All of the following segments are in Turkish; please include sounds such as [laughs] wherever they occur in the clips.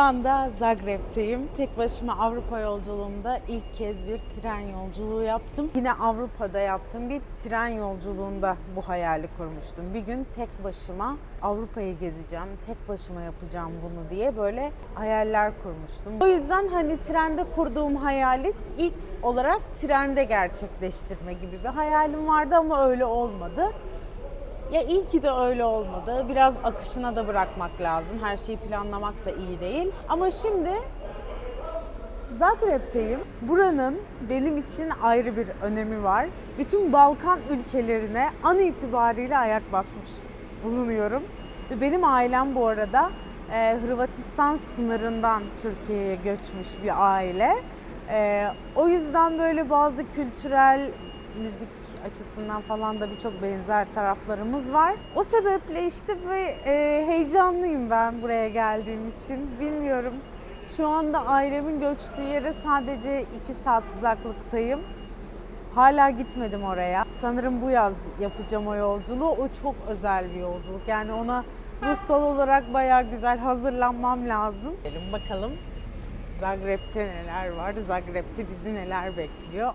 anda Zagreb'teyim. Tek başıma Avrupa yolculuğumda ilk kez bir tren yolculuğu yaptım. Yine Avrupa'da yaptığım bir tren yolculuğunda bu hayali kurmuştum. Bir gün tek başıma Avrupa'yı gezeceğim, tek başıma yapacağım bunu diye böyle hayaller kurmuştum. O yüzden hani trende kurduğum hayali ilk olarak trende gerçekleştirme gibi bir hayalim vardı ama öyle olmadı. Ya iyi ki de öyle olmadı. Biraz akışına da bırakmak lazım. Her şeyi planlamak da iyi değil. Ama şimdi Zagreb'teyim. Buranın benim için ayrı bir önemi var. Bütün Balkan ülkelerine an itibariyle ayak basmış bulunuyorum. Ve benim ailem bu arada e, Hırvatistan sınırından Türkiye'ye göçmüş bir aile. E, o yüzden böyle bazı kültürel müzik açısından falan da birçok benzer taraflarımız var. O sebeple işte bir e, heyecanlıyım ben buraya geldiğim için. Bilmiyorum. Şu anda ailemin göçtüğü yere sadece 2 saat uzaklıktayım. Hala gitmedim oraya. Sanırım bu yaz yapacağım o yolculuğu. O çok özel bir yolculuk. Yani ona ruhsal olarak bayağı güzel hazırlanmam lazım. Gelin bakalım Zagreb'te neler var, Zagreb'te bizi neler bekliyor.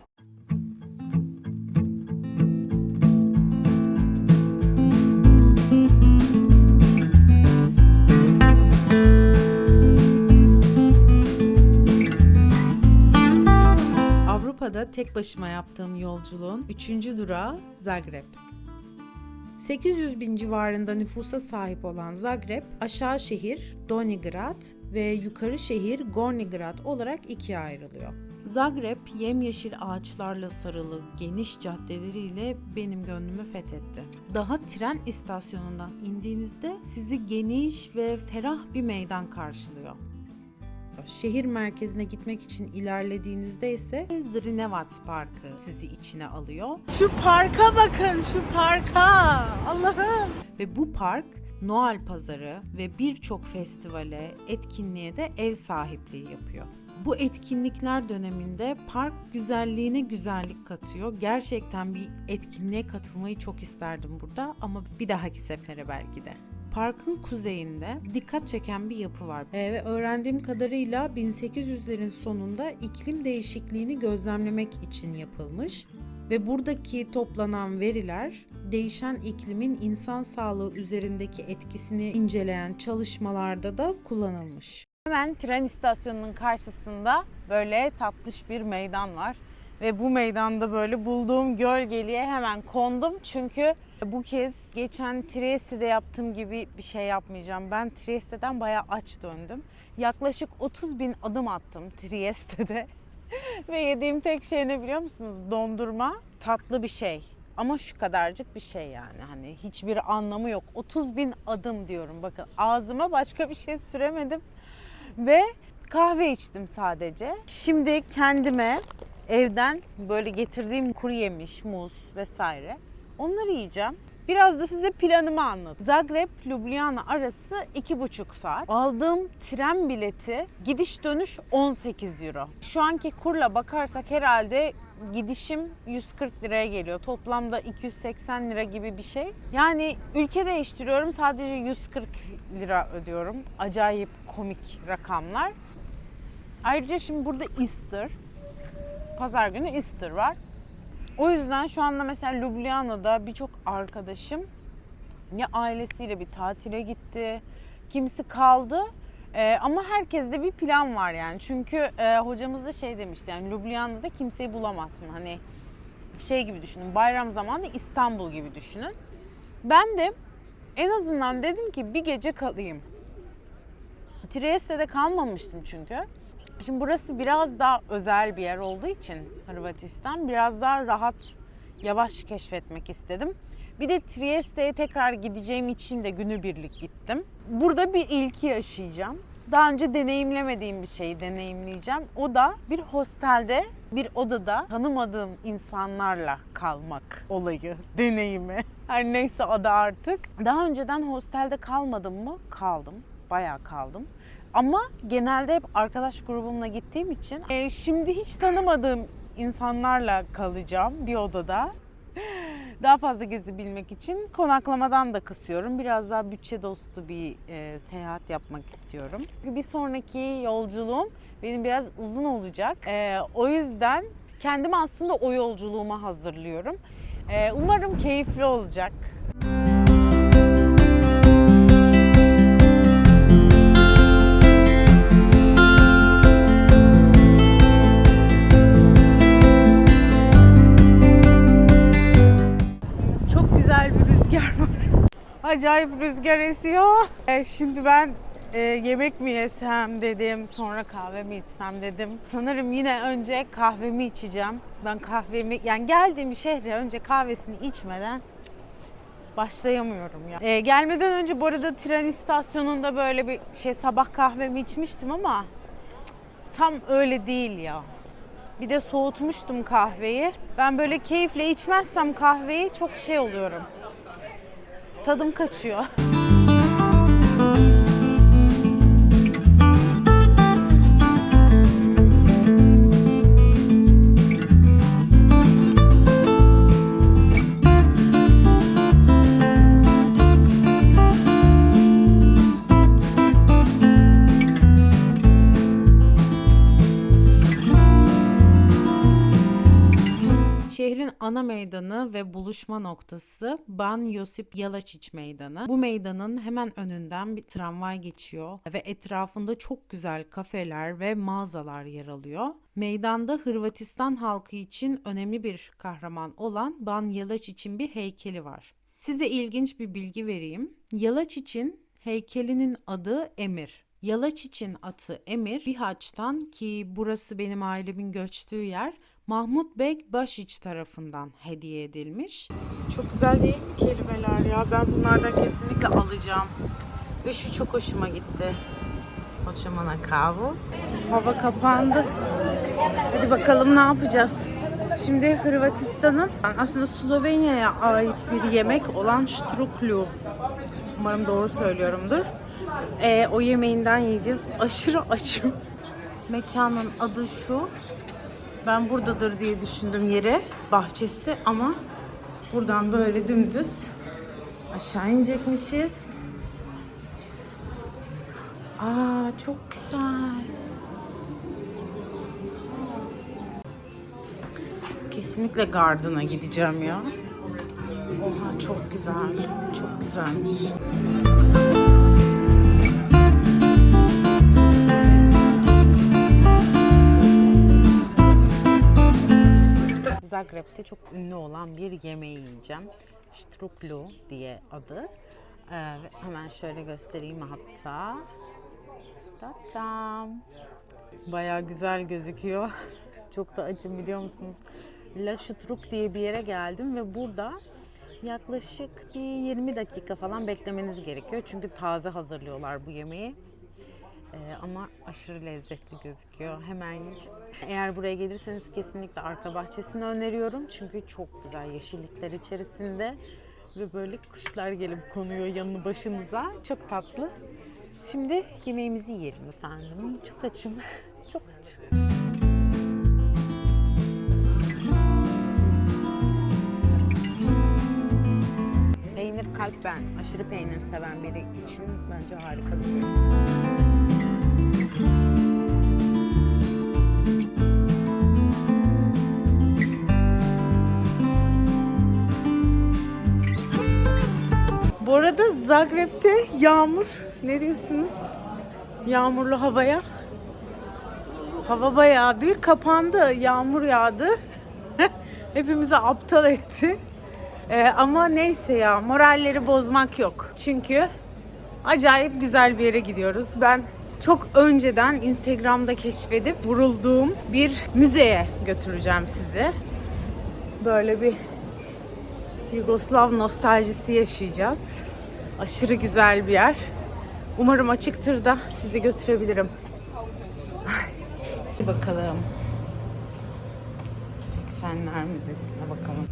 Tek başıma yaptığım yolculuğun 3. durağı Zagreb. 800 bin civarında nüfusa sahip olan Zagreb, aşağı şehir Donigrad ve yukarı şehir Gornigrad olarak ikiye ayrılıyor. Zagreb yemyeşil ağaçlarla sarılı geniş caddeleriyle benim gönlümü fethetti. Daha tren istasyonundan indiğinizde sizi geniş ve ferah bir meydan karşılıyor. Şehir merkezine gitmek için ilerlediğinizde ise Zrinevats Parkı sizi içine alıyor. Şu parka bakın, şu parka! Allah'ım! Ve bu park Noel pazarı ve birçok festivale, etkinliğe de ev sahipliği yapıyor. Bu etkinlikler döneminde park güzelliğine güzellik katıyor. Gerçekten bir etkinliğe katılmayı çok isterdim burada ama bir dahaki sefere belki de. Parkın kuzeyinde dikkat çeken bir yapı var. Ee, ve öğrendiğim kadarıyla 1800'lerin sonunda iklim değişikliğini gözlemlemek için yapılmış ve buradaki toplanan veriler değişen iklimin insan sağlığı üzerindeki etkisini inceleyen çalışmalarda da kullanılmış. Hemen tren istasyonunun karşısında böyle tatlış bir meydan var. Ve bu meydanda böyle bulduğum gölgeliğe hemen kondum. Çünkü bu kez geçen Trieste'de yaptığım gibi bir şey yapmayacağım. Ben Trieste'den bayağı aç döndüm. Yaklaşık 30 bin adım attım Trieste'de. [laughs] Ve yediğim tek şey ne biliyor musunuz? Dondurma. Tatlı bir şey. Ama şu kadarcık bir şey yani. Hani hiçbir anlamı yok. 30 bin adım diyorum. Bakın ağzıma başka bir şey süremedim. Ve kahve içtim sadece. Şimdi kendime evden böyle getirdiğim kuru yemiş, muz vesaire onları yiyeceğim. Biraz da size planımı anlat. Zagreb Ljubljana arası iki buçuk saat. Aldığım tren bileti gidiş dönüş 18 euro. Şu anki kurla bakarsak herhalde gidişim 140 liraya geliyor. Toplamda 280 lira gibi bir şey. Yani ülke değiştiriyorum sadece 140 lira ödüyorum. Acayip komik rakamlar. Ayrıca şimdi burada Easter. Pazar günü Easter var. O yüzden şu anda mesela Ljubljana'da birçok arkadaşım ya ailesiyle bir tatile gitti, kimisi kaldı. Ee, ama herkeste bir plan var yani. Çünkü e, hocamız da şey demişti yani Ljubljana'da kimseyi bulamazsın. Hani şey gibi düşünün. Bayram zamanı İstanbul gibi düşünün. Ben de en azından dedim ki bir gece kalayım. Trieste'de kalmamıştım çünkü. Şimdi burası biraz daha özel bir yer olduğu için Hırvatistan biraz daha rahat, yavaş keşfetmek istedim. Bir de Trieste'ye tekrar gideceğim için de günübirlik gittim. Burada bir ilki yaşayacağım. Daha önce deneyimlemediğim bir şeyi deneyimleyeceğim. O da bir hostelde, bir odada tanımadığım insanlarla kalmak olayı, [laughs] deneyimi. Her neyse adı artık. Daha önceden hostelde kalmadım mı? Kaldım. Bayağı kaldım. Ama genelde hep arkadaş grubumla gittiğim için e, şimdi hiç tanımadığım insanlarla kalacağım bir odada. [laughs] Daha fazla gezebilmek için konaklamadan da kısıyorum. Biraz daha bütçe dostu bir e, seyahat yapmak istiyorum. Çünkü bir sonraki yolculuğum benim biraz uzun olacak. E, o yüzden kendimi aslında o yolculuğuma hazırlıyorum. E, umarım keyifli olacak. Acayip rüzgar esiyor. E, şimdi ben e, yemek mi yesem dedim, sonra kahve mi içsem dedim. Sanırım yine önce kahvemi içeceğim. Ben kahvemi, yani geldiğim şehre önce kahvesini içmeden başlayamıyorum ya. E, gelmeden önce bu arada tren istasyonunda böyle bir şey sabah kahvemi içmiştim ama tam öyle değil ya. Bir de soğutmuştum kahveyi. Ben böyle keyifle içmezsem kahveyi çok şey oluyorum. Tadım kaçıyor. Ana meydanı ve buluşma noktası Ban Josip Jelačić Meydanı. Bu meydanın hemen önünden bir tramvay geçiyor ve etrafında çok güzel kafeler ve mağazalar yer alıyor. Meydanda Hırvatistan halkı için önemli bir kahraman olan Ban Jelačić'in bir heykeli var. Size ilginç bir bilgi vereyim. Jelačić'in heykelinin adı Emir. Yalaçiç'in atı Emir Bihaç'tan ki burası benim ailemin göçtüğü yer Mahmut Bek Başiç tarafından hediye edilmiş. Çok güzel değil mi kelimeler ya? Ben bunlardan kesinlikle alacağım. Ve şu çok hoşuma gitti. Kocaman kahve. Hava kapandı. Hadi bakalım ne yapacağız? Şimdi Hırvatistan'ın aslında Slovenya'ya ait bir yemek olan štruklu. Umarım doğru söylüyorumdur. Ee, o yemeğinden yiyeceğiz. Aşırı açım. Mekanın adı şu. Ben buradadır diye düşündüm yeri. Bahçesi ama buradan böyle dümdüz aşağı inecekmişiz. Aa çok güzel. Kesinlikle Garden'a gideceğim ya. Oha çok güzel. Çok güzelmiş. Zagreb'te çok ünlü olan bir yemeği yiyeceğim. Struklu diye adı. Ee, hemen şöyle göstereyim hatta. Tatam. Baya güzel gözüküyor. [laughs] Çok da acım biliyor musunuz? La Şutruk diye bir yere geldim ve burada yaklaşık bir 20 dakika falan beklemeniz gerekiyor. Çünkü taze hazırlıyorlar bu yemeği. Ee, ama aşırı lezzetli gözüküyor. Hemen yiyeceğim. Eğer buraya gelirseniz kesinlikle arka bahçesini öneriyorum. Çünkü çok güzel yeşillikler içerisinde ve böyle kuşlar gelip konuyor yanı başınıza. Çok tatlı. Şimdi yemeğimizi yiyelim efendim. Çok açım. [laughs] Çok açım. Peynir kalp ben. Aşırı peynir seven biri için bence harika bir şey. Bu arada Zagreb'te yağmur. Ne diyorsunuz? Yağmurlu havaya. Hava bayağı bir kapandı. Yağmur yağdı. [laughs] Hepimizi aptal etti. Ee, ama neyse ya moralleri bozmak yok. Çünkü acayip güzel bir yere gidiyoruz. Ben çok önceden Instagram'da keşfedip vurulduğum bir müzeye götüreceğim sizi. Böyle bir Yugoslav nostaljisi yaşayacağız. Aşırı güzel bir yer. Umarım açıktır da sizi götürebilirim. Hadi bakalım. 80'ler Müzesi'ne bakalım.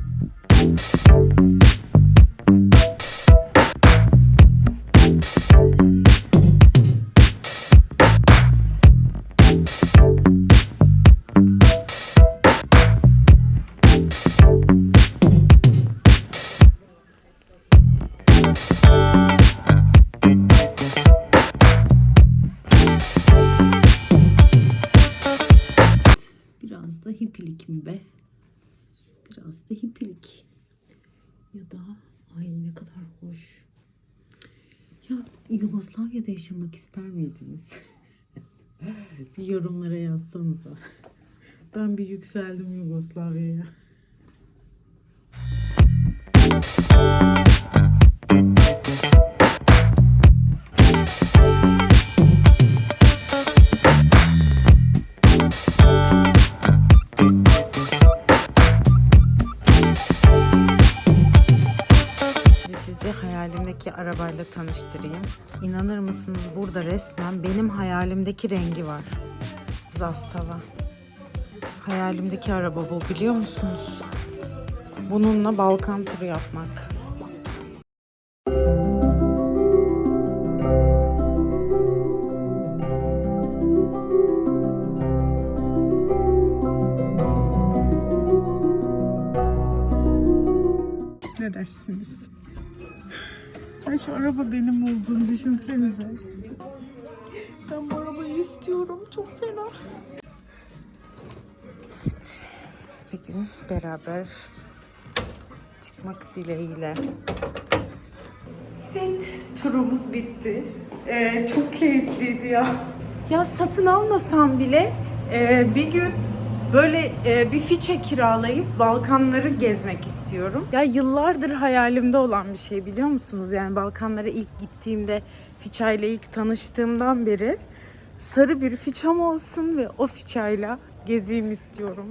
Hoş. Ya Yugoslavya'da yaşamak ister miydiniz? [laughs] bir yorumlara yazsanıza. Ben bir yükseldim Yugoslavya'ya. Arabayla tanıştırayım. İnanır mısınız burada resmen benim hayalimdeki rengi var. Zastava. Hayalimdeki araba bu biliyor musunuz? Bununla Balkan turu yapmak. Şu araba benim olduğunu düşünsenize. Ben bu arabayı istiyorum. Çok fena. Evet. Bir gün beraber çıkmak dileğiyle. Evet, turumuz bitti. Ee, çok keyifliydi ya. Ya satın almasam bile e, bir gün böyle e, bir fiçe kiralayıp Balkanları gezmek istiyorum. Ya yıllardır hayalimde olan bir şey biliyor musunuz? Yani Balkanlara ilk gittiğimde Fiça ile ilk tanıştığımdan beri sarı bir fiçam olsun ve o fiçayla gezeyim istiyorum.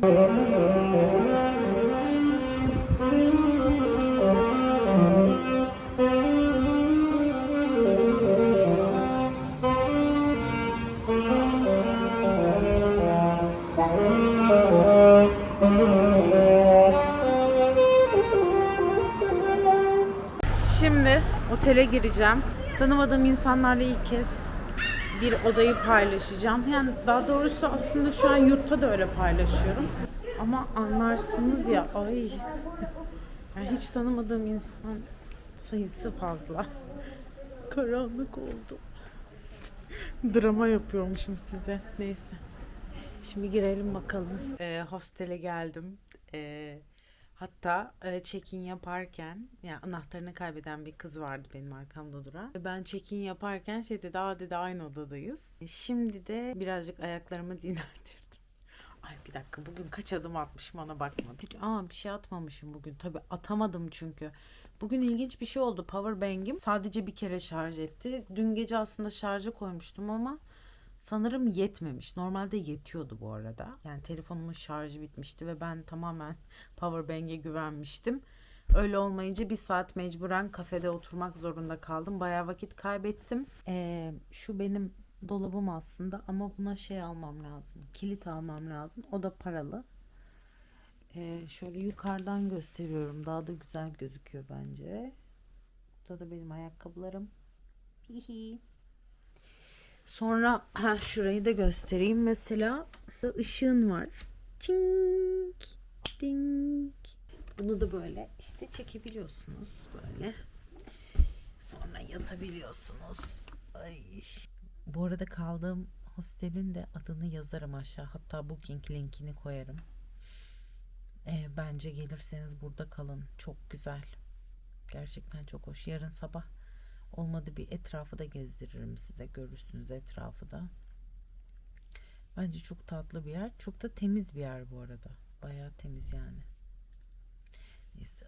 Otele gireceğim. Tanımadığım insanlarla ilk kez bir odayı paylaşacağım. Yani daha doğrusu aslında şu an yurtta da öyle paylaşıyorum. Ama anlarsınız ya ay yani hiç tanımadığım insan sayısı fazla. Karanlık oldu. Drama yapıyormuşum size. Neyse. Şimdi girelim bakalım. Ee, hostele geldim. Ee, hatta e, check-in yaparken yani anahtarını kaybeden bir kız vardı benim arkamda duran. Ben check-in yaparken şey dedi, aa dedi aynı odadayız. E, Şimdi de birazcık ayaklarımı [laughs] dinlendirdim. Ay bir dakika bugün kaç adım atmışım ona bakmadım. Hiç, aa bir şey atmamışım bugün. Tabii atamadım çünkü. Bugün ilginç bir şey oldu. Power bank'im sadece bir kere şarj etti. Dün gece aslında şarja koymuştum ama sanırım yetmemiş. Normalde yetiyordu bu arada. Yani telefonumun şarjı bitmişti ve ben tamamen [laughs] power bank'e güvenmiştim. Öyle olmayınca bir saat mecburen kafede oturmak zorunda kaldım. Bayağı vakit kaybettim. Ee, şu benim dolabım aslında ama buna şey almam lazım. Kilit almam lazım. O da paralı. Ee, şöyle yukarıdan gösteriyorum. Daha da güzel gözüküyor bence. Burada da benim ayakkabılarım. Hihi. Sonra ha şurayı da göstereyim. Mesela ışığın var. Tink, ding. Bunu da böyle işte çekebiliyorsunuz böyle. Sonra yatabiliyorsunuz. Ay. Bu arada kaldığım hostelin de adını yazarım aşağı. Hatta booking linkini koyarım. Ee, bence gelirseniz burada kalın. Çok güzel. Gerçekten çok hoş. Yarın sabah olmadı bir etrafı da gezdiririm size. Görürsünüz etrafı da. Bence çok tatlı bir yer. Çok da temiz bir yer bu arada. Bayağı temiz yani. Neyse